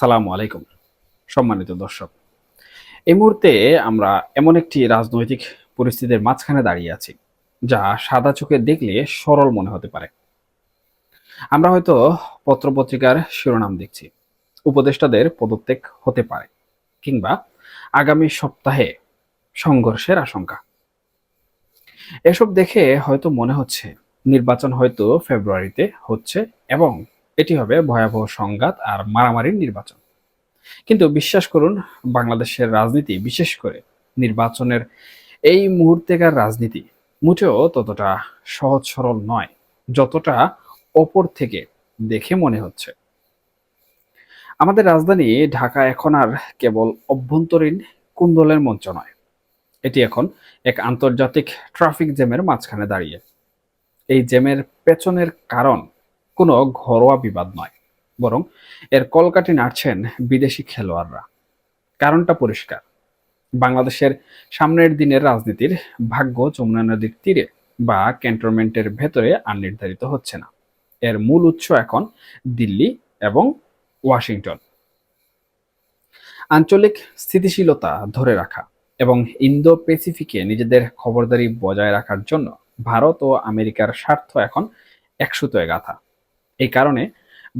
আসসালামু আলাইকুম, সম্মানিত দর্শক। এই মুহূর্তে আমরা এমন একটি রাজনৈতিক পরিস্থিতির মাঝখানে দাঁড়িয়ে আছি, যা সাদা চোখে দেখলে সরল মনে হতে পারে। আমরা হয়তো পত্রপত্রিকার শিরোনাম দেখছি, উপদেষ্টাদের পদত্যাগ হতে পারে, কিংবা আগামী সপ্তাহে সংঘর্ষের আশঙ্কা। এসব দেখে হয়তো মনে হচ্ছে, নির্বাচন হয়তো ফেব্রুয়ারিতে হচ্ছে এবং এটি হবে ভয়াবহ সংঘাত আর মারামারির নির্বাচন। কিন্তু বিশ্বাস করুন, বাংলাদেশের রাজনীতি, বিশেষ করে নির্বাচনের এই মুহূর্তেকার রাজনীতি, মোটেও ততটা সহজ সরল নয়, যতটা ওপর থেকে দেখে মনে হচ্ছে। আমাদের রাজধানী ঢাকা এখন আর কেবল অভ্যন্তরীণ কুন্দলের মঞ্চ নয়, এটি এখন এক আন্তর্জাতিক ট্রাফিক জ্যামের মাঝখানে দাঁড়িয়ে। এই জ্যামের পেছনের কারণ কোনো ঘরোয়া বিবাদ নয়, বরং এর কলকাঠি নাড়ছেন বিদেশি খেলোয়াড়রা। কারণটা পরিষ্কার। বাংলাদেশের সামনের দিনের রাজনীতির ভাগ্য যমুনা নদীর তীরে বা ক্যান্টনমেন্টের ভেতরে আর নির্ধারিত হচ্ছে না। এর মূল উৎস এখন দিল্লি এবং ওয়াশিংটন। আঞ্চলিক স্থিতিশীলতা ধরে রাখা এবং ইন্দো প্যাসিফিকে নিজেদের খবরদারি বজায় রাখার জন্য ভারত ও আমেরিকার স্বার্থ এখন একসুতোয় গাথা। এই কারণে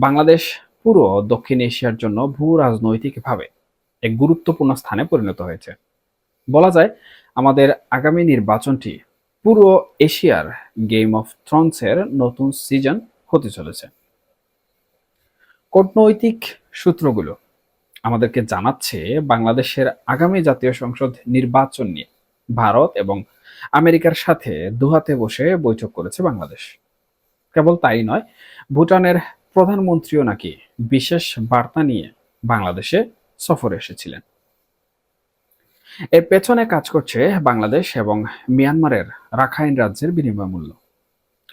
বাংলাদেশ পুরো দক্ষিণ এশিয়ার জন্য ভূ রাজনৈতিকভাবে এক গুরুত্বপূর্ণ স্থানে পরিণত হয়েছে। বলা যায়, আমাদের আগামী নির্বাচনটি পুরো এশিয়ার গেম অফ থ্রনসের নতুন সিজন হতে চলেছে। কূটনৈতিক সূত্রগুলো আমাদেরকে জানাচ্ছে, বাংলাদেশের আগামী জাতীয় সংসদ নির্বাচন নিয়ে ভারত এবং আমেরিকার সাথে দুহাতে বসে বৈঠক করেছে বাংলাদেশ। কেবল তাই নয়, ভুটানের প্রধানমন্ত্রীও নাকি বিশেষ বার্তা নিয়ে বাংলাদেশে সফরে এসেছিলেন। এর পেছনে কাজ করছে বাংলাদেশ এবং মিয়ানমারের রাখাইন রাজ্যের বিনিময় মূল্য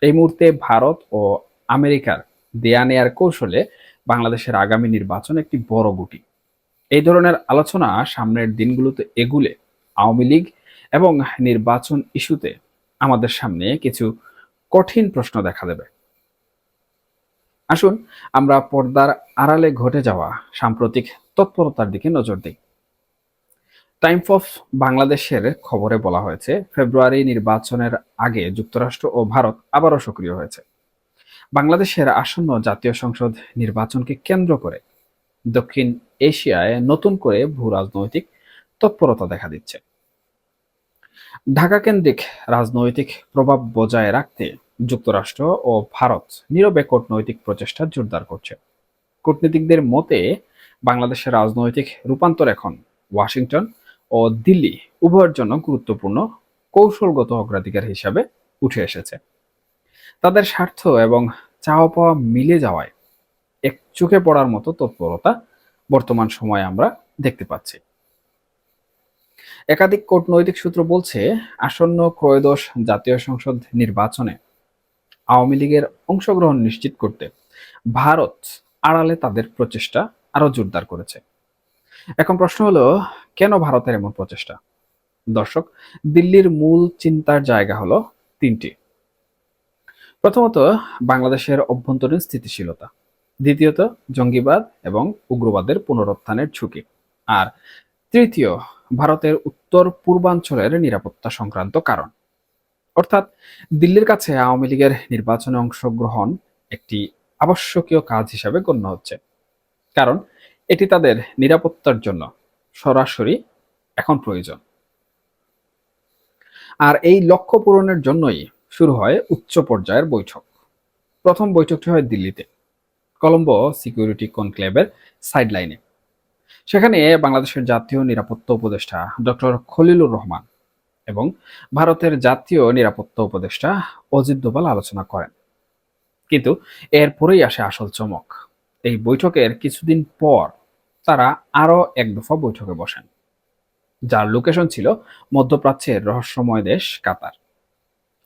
এই মুহূর্তে ভারত ও আমেরিকার দেয়া নেয়ার কৌশলে বাংলাদেশের আগামী নির্বাচন একটি বড় গুটি। এই ধরনের আলোচনা সামনের দিনগুলোতে এগুলে আওয়ামী লীগ এবং নির্বাচন ইস্যুতে আমাদের সামনে কিছু কঠিন প্রশ্ন দেখা দেবে। আসুন, আমরা পর্দার আড়ালে ঘটে যাওয়া সাম্প্রতিক তৎপরতার দিকে নজর দিই। টাইমস অফ বাংলাদেশের খবরে বলা হয়েছে, ফেব্রুয়ারি নির্বাচনের আগে যুক্তরাষ্ট্র ও ভারত আবারও সক্রিয় হয়েছে। বাংলাদেশের আসন্ন জাতীয় সংসদ নির্বাচনকে কেন্দ্র করে দক্ষিণ এশিয়ায় নতুন করে ভূ রাজনৈতিক তৎপরতা দেখা দিচ্ছে। ঢাকা কেন্দ্রিক রাজনৈতিক প্রভাব বজায় রাখতে যুক্তরাষ্ট্র ও ভারত নীরবে কূটনৈতিক প্রচেষ্টা জোরদার করছে। কূটনীতিকদের মতে, বাংলাদেশের রাজনৈতিক রূপান্তর এখন ওয়াশিংটন ও দিল্লি উভয়ের জন্য গুরুত্বপূর্ণ কৌশলগত অগ্রাধিকার হিসাবে উঠে এসেছে। তাদের স্বার্থ এবং চাওয়া পাওয়া মিলে যাওয়ায় এক চোখে পড়ার মতো তৎপরতা বর্তমান সময়ে আমরা দেখতে পাচ্ছি। একাধিক কূটনৈতিক সূত্র বলছে, আসন্ন ক্রয়োদশ জাতীয় সংসদ নির্বাচনে আওয়ামী লীগের অংশগ্রহণ নিশ্চিত করতে ভারত আড়ালে তাদের প্রচেষ্টা আরও জোরদার করেছে। এখন প্রশ্ন হলো, কেন ভারতের এমন প্রচেষ্টা? দর্শক, দিল্লির মূল চিন্তার জায়গা হলো তিনটি। প্রথমত, বাংলাদেশের অভ্যন্তরীণ স্থিতিশীলতা। দ্বিতীয়ত, জঙ্গিবাদ এবং উগ্রবাদের পুনরুত্থানের ঝুঁকি। আর তৃতীয় ভারতের উত্তর পূর্বাঞ্চলের নিরাপত্তা সংক্রান্ত কারণ। অর্থাৎ দিল্লির কাছে আওয়ামী লীগের নির্বাচনে অংশগ্রহণ একটি আবশ্যকীয় কাজ হিসাবে গণ্য হচ্ছে। কারণ এটি তাদের নিরাপত্তার জন্য সরাসরি এখন প্রয়োজন। আর এই লক্ষ্য পূরণের জন্যই শুরু হয় উচ্চ পর্যায়ের বৈঠক। প্রথম বৈঠকটি হয় দিল্লিতে। কলম্বো সিকিউরিটি কনক্লেভের সাইডলাইনে। সেখানে বাংলাদেশের জাতীয় নিরাপত্তা উপদেষ্টা ডক্টর খলিলুর রহমান এবং ভারতের জাতীয় নিরাপত্তা উপদেষ্টা অজিত দোভাল আলোচনা করেন। কিন্তু এরপরেই আসে আসল চমক। এই বৈঠকের কিছুদিন পর তারা আরও এক দফা বৈঠকে বসেন, যার লোকেশন ছিল মধ্যপ্রাচ্যের রহস্যময় দেশ কাতার।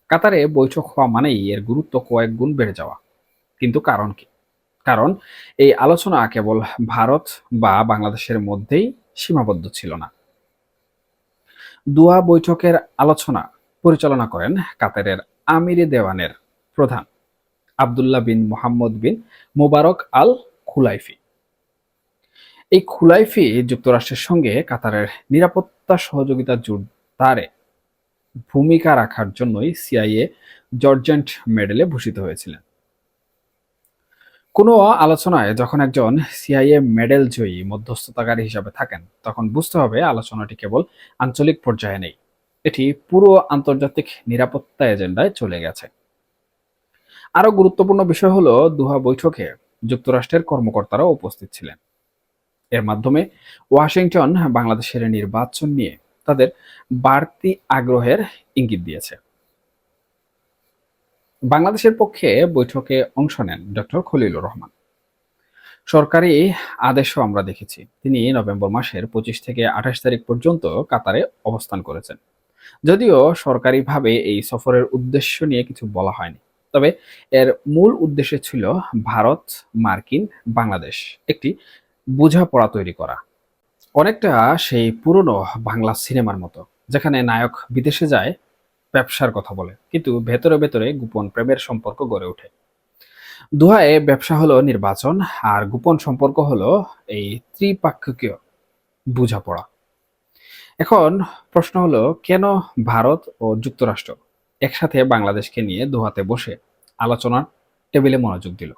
কাতারে বৈঠক হওয়া মানেই এর গুরুত্ব কয়েক গুণ বেড়ে যাওয়া। কিন্তু কারণ কি? কারণ এই আলোচনা কেবল ভারত বা বাংলাদেশের মধ্যেই সীমাবদ্ধ ছিল না। দুয়া বৈঠকের আলোচনা পরিচালনা করেন কাতারের আমিরে দেওয়ানের প্রধান আবদুল্লাহ বিন মোহাম্মদ বিন মুবারক আল খুলাইফি। এই খুলাইফি যুক্তরাষ্ট্রের সঙ্গে কাতারের নিরাপত্তা সহযোগিতা জোরদারে ভূমিকা রাখার জন্যই সিআইএ জর্জেন্ট মেডেলে ভূষিত হয়েছিলেন। কোনো আলোচনায় যখন একজন সিআইএ মেডেল জয়ী মধ্যস্থতাকারী হিসাবে থাকেন, তখন বুঝতে হবে আলোচনাটি কেবল আঞ্চলিক পর্যায়ে নেই। এটি পুরো আন্তর্জাতিক নিরাপত্তা এজেন্ডায় চলে গেছে। আরও গুরুত্বপূর্ণ বিষয় হলো দুহা বৈঠকে যুক্তরাষ্ট্রের কর্মকর্তারা উপস্থিত ছিলেন। এর মাধ্যমে ওয়াশিংটন বাংলাদেশের নির্বাচন নিয়ে তাদের বাড়তি আগ্রহের ইঙ্গিত দিয়েছে। বাংলাদেশের পক্ষে বৈঠকে অংশ নেন ডক্টর খলিলুর রহমান। সরকারি আদেশও আমরা দেখেছি। তিনি নভেম্বর মাসের পঁচিশ থেকে আঠাশ তারিখ পর্যন্ত কাতারে অবস্থান করেছেন। যদিও সরকারিভাবে এই সফরের উদ্দেশ্য নিয়ে কিছু বলা হয়নি। তবে এর মূল উদ্দেশ্য ছিল ভারত, মার্কিন, বাংলাদেশ একটি বোঝাপড়া তৈরি করা। অনেকটা সেই পুরনো বাংলা সিনেমার মতো, যেখানে নায়ক বিদেশে যায় ব্যবসার কথা বলে, কিন্তু ভেতরে ভেতরে গোপন প্রেমের সম্পর্ক গড়ে ওঠে। দুহায়ে ব্যবসা হলো নির্বাচন, আর গোপন সম্পর্ক হলো এই ত্রিপাক্ষিকীয় বোঝাপড়া। এখন প্রশ্ন হলো, কেন ভারত ও যুক্তরাষ্ট্র একসাথে বাংলাদেশকে নিয়ে দোহাতে বসে আলোচনার টেবিলে মনোযোগ দিল?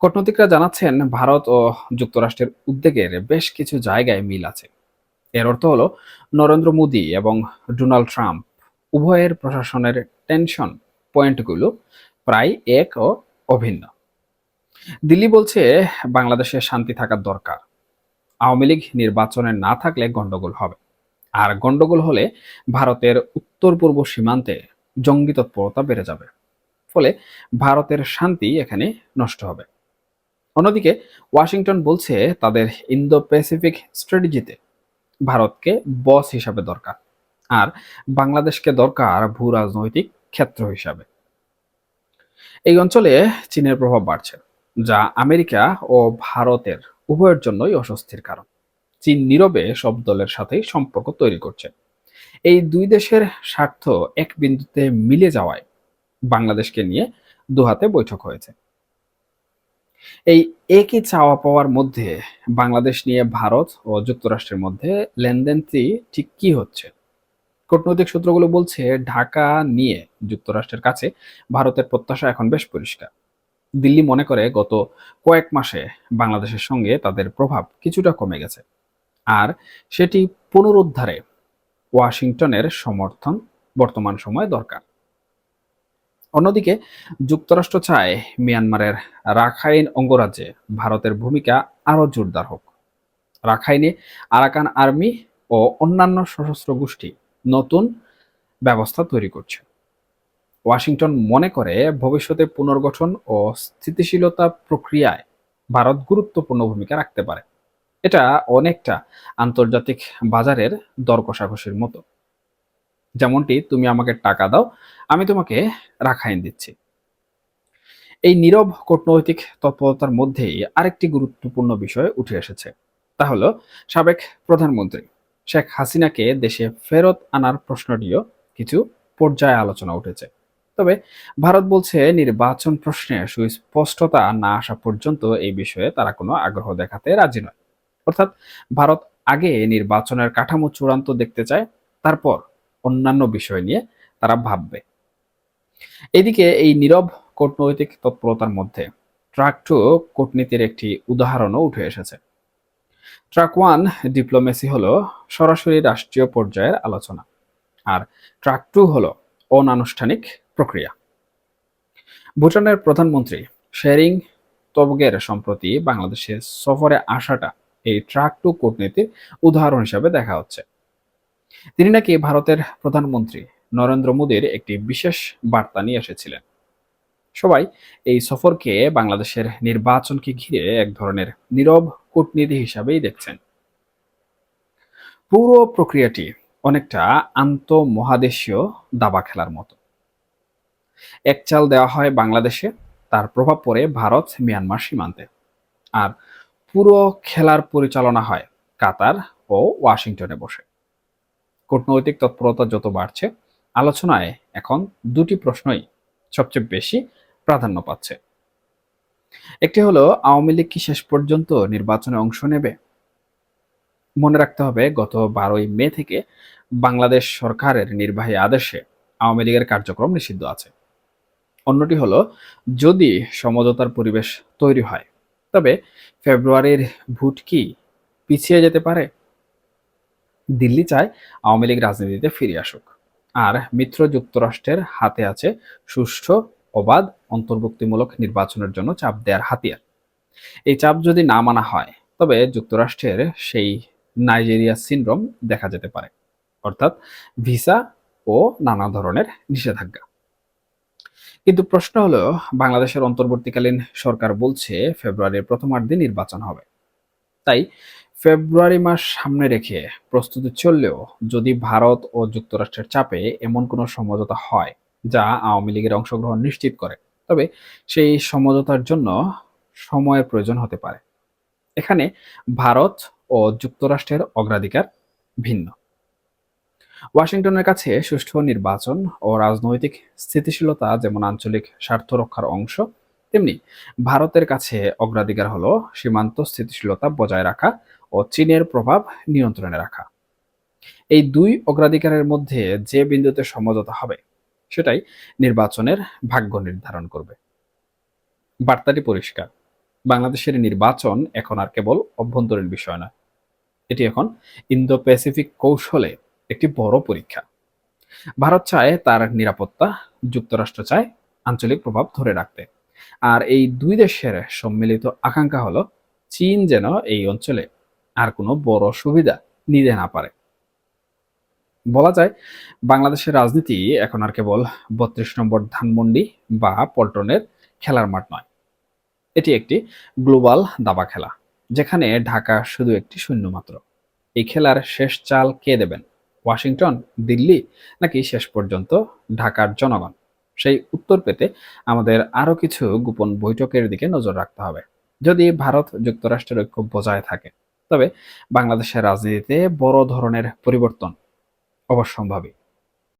কূটনৈতিকরা জানাচ্ছেন, ভারত ও যুক্তরাষ্ট্রের উদ্বেগের বেশ কিছু জায়গায় মিল আছে। এর অর্থ হলো, নরেন্দ্র মোদী এবং ডোনাল্ড ট্রাম্প উভয়ের প্রশাসনের টেনশন পয়েন্টগুলো প্রায় এক ও অভিন্ন। দিল্লি বলছে, বাংলাদেশে শান্তি থাকার দরকার। আওয়ামী লীগ নির্বাচনে না থাকলে গন্ডগোল হবে। আর গন্ডগোল হলে ভারতের উত্তর পূর্ব সীমান্তে জঙ্গি তৎপরতা বেড়ে যাবে। ফলে ভারতের শান্তি এখানে নষ্ট হবে। অন্যদিকে, ওয়াশিংটন বলছে, তাদের ইন্দো প্যাসিফিক স্ট্র্যাটেজিতে ভারতকে বস হিসাবে দরকার। আর বাংলাদেশকে দরকার ভূ রাজনৈতিক ক্ষেত্র হিসাবে। এই অঞ্চলে চীনের প্রভাব বাড়ছে, যা আমেরিকা ও ভারতের উভয়ের জন্যই অস্বস্তির কারণ। চীন নীরবে সব দলের সাথেই সম্পর্ক তৈরি করছে। এই দুই দেশের স্বার্থ এক বিন্দুতে মিলে যাওয়ায় বাংলাদেশকে নিয়ে দুহাতে বৈঠক হয়েছে। এই একই চাওয়া পাওয়ার মধ্যে বাংলাদেশ নিয়ে ভারত ও যুক্তরাষ্ট্রের মধ্যে লেনদেনটি ঠিক কি হচ্ছে? কূটনৈতিক সূত্রগুলো বলছে, ঢাকা নিয়ে যুক্তরাষ্ট্রের কাছে ভারতের প্রত্যাশা এখন বেশ পরিষ্কার। দিল্লি মনে করে গত কয়েক মাসে বাংলাদেশের সঙ্গে তাদের প্রভাব কিছুটা কমে গেছে। আর সেটি পুনরুদ্ধারে ওয়াশিংটনের সমর্থন বর্তমান সময়ে দরকার। অন্যদিকে, যুক্তরাষ্ট্র চায় মিয়ানমারের রাখাইন অঙ্গরাজ্যে ভারতের ভূমিকা আরও জোরদার হোক। রাখাইনে আরাকান আর্মি ও অন্যান্য সশস্ত্র গোষ্ঠী নতুন ব্যবস্থা তৈরি করছে। ওয়াশিংটন মনে করে ভবিষ্যতে পুনর্গঠন ও স্থিতিশীলতা প্রক্রিয়ায় ভারত গুরুত্বপূর্ণ ভূমিকা রাখতে পারে। এটা অনেকটা আন্তর্জাতিক বাজারের দর কষাকষির মতো। যেমনটি তুমি আমাকে টাকা দাও, আমি তোমাকে রাখাইন দিচ্ছি। এই নীরব কূটনৈতিক তৎপরতার মধ্যেই আরেকটি গুরুত্বপূর্ণ বিষয় উঠে এসেছে। তা হলো সাবেক প্রধানমন্ত্রী শেখ হাসিনাকে দেশে ফেরত আনার প্রশ্নটিও কিছু পর্যায়ে আলোচনা উঠেছে। তবে ভারত বলছে নির্বাচন প্রশ্নে সুস্পষ্টতা না আসা পর্যন্ত এই বিষয়ে তারা কোনো আগ্রহ দেখাতে রাজি নয়। অর্থাৎ ভারত আগে নির্বাচনের কাঠামো চূড়ান্ত দেখতে চায়, তারপর অন্যান্য বিষয় নিয়ে তারা ভাববে। এদিকে এই নীরব কূটনৈতিক তৎপরতার মধ্যে ট্রাক টু কূটনীতির একটি উদাহরণও উঠে এসেছে। ট্রাক ওয়ান, ডিপ্লোমেসি হলো সরাসরি রাষ্ট্রীয় পর্যায়ের আলোচনা। আর ট্রাক টু হলো অনানুষ্ঠানিক প্রক্রিয়া। ভুটানের প্রধানমন্ত্রী শেরিং তবগের সম্প্রতি বাংলাদেশে সফরে আসাটা এই ট্রাক টু কূটনীতির উদাহরণ হিসাবে দেখা হচ্ছে। তিনি নাকি ভারতের প্রধানমন্ত্রী নরেন্দ্র মোদীর একটি বিশেষ বার্তা নিয়ে এসেছিলেন। সবাই এই সফরকে বাংলাদেশের নির্বাচনকে ঘিরে এক ধরনের নীরব কূটনীতি হিসাবেই দেখছেন। পুরো প্রক্রিয়াটি অনেকটা আন্তঃমহাদেশীয় দাবা খেলার মতো। এক চাল দেওয়া হয় বাংলাদেশে, তার প্রভাব পড়ে ভারত, মিয়ানমার সীমান্তে। আর পুরো খেলার পরিচালনা হয় কাতার ও ওয়াশিংটনে বসে। কূটনৈতিক তৎপরতা যত বাড়ছে, আলোচনায় এখন দুটি প্রশ্নই সবচেয়ে বেশি প্রাধান্য পাচ্ছে। একটি হলো, আওয়ামী লীগ কি শেষ পর্যন্ত নির্বাচনে অংশ নেবে? মনে রাখতে হবে, গত বারোই মে থেকে বাংলাদেশ সরকারের নির্বাহী আদেশে আওয়ামী লীগের কার্যক্রম নিষিদ্ধ আছে। অন্যটি হলো, যদি সমঝোতার পরিবেশ তৈরি হয়, তবে ফেব্রুয়ারির ভোট কি পিছিয়ে যেতে পারে? দিল্লি চায় আওয়ামী লীগ রাজনীতিতে ফিরে আসুক। আর মিত্র যুক্তরাষ্ট্রের হাতে আছে সুষ্ঠু অবাধ, অন্তর্ভুক্তিমূলক নির্বাচনের জন্য চাপ দেওয়ার হাতিয়ার। এই চাপ যদি না মানা হয়, তবে যুক্তরাষ্ট্রের সেই নাইজেরিয়া সিনড্রোম দেখা যেতে পারে, অর্থাৎ ভিসা ও নানা ধরনের নিষেধাজ্ঞা। কিন্তু প্রশ্ন হলো, বাংলাদেশের অন্তর্বর্তীকালীন সরকার বলছে ফেব্রুয়ারির প্রথমার্ধে নির্বাচন হবে। তাই ফেব্রুয়ারি মাস সামনে রেখে প্রস্তুতি চললেও যদি ভারত ও যুক্তরাষ্ট্রের চাপে এমন কোনো সমঝোতা হয় যা আওয়ামী লীগের অংশগ্রহণ নিশ্চিত করে। তবে সেই সমঝোতার জন্য সময়ের প্রয়োজন হতে পারে। এখানে ভারত ও যুক্তরাষ্ট্রের অগ্রাধিকার ভিন্ন। ওয়াশিংটনের কাছে সুষ্ঠু নির্বাচন ও রাজনৈতিক স্থিতিশীলতা যেমন আঞ্চলিক স্বার্থ রক্ষার অংশ, তেমনি ভারতের কাছে অগ্রাধিকার হলো সীমান্ত স্থিতিশীলতা বজায় রাখা ও চীনের প্রভাব নিয়ন্ত্রণে রাখা। এই দুই অগ্রাধিকারের মধ্যে যে বিন্দুতে সমঝোতা হবে সেটাই নির্বাচনের ভাগ্য নির্ধারণ করবে। বার্তাটি পরিষ্কার। বাংলাদেশের নির্বাচন এখন আর কেবল অভ্যন্তরীণ বিষয় নয়। এটি এখন ইন্দো প্যাসিফিক কৌশলে একটি বড় পরীক্ষা। ভারত চায় তার নিরাপত্তা, যুক্তরাষ্ট্র চায় আঞ্চলিক প্রভাব ধরে রাখতে। আর এই দুই দেশের সম্মিলিত আকাঙ্ক্ষা হলো, চীন যেন এই অঞ্চলে আর কোনো বড় সুবিধা নিতে না পারে। বলা যায়, বাংলাদেশের রাজনীতি এখন আর কেবল বত্রিশ নম্বর ধানমন্ডি বা পল্টনের খেলার মাঠ নয়। এটি একটি গ্লোবাল দাবা খেলা, যেখানে ঢাকা শুধু একটি শূন্য মাত্র। এই খেলার শেষ চাল কে দেবেন? ওয়াশিংটন, দিল্লি, নাকি শেষ পর্যন্ত ঢাকার জনগণ? সেই উত্তর পেতে আমাদের আরও কিছু গোপন বৈঠকের দিকে নজর রাখতে হবে। যদি ভারত যুক্তরাষ্ট্রের ঐক্য বজায় থাকে, তবে বাংলাদেশের রাজনীতিতে বড় ধরনের পরিবর্তন অবশ্যম্ভাবী।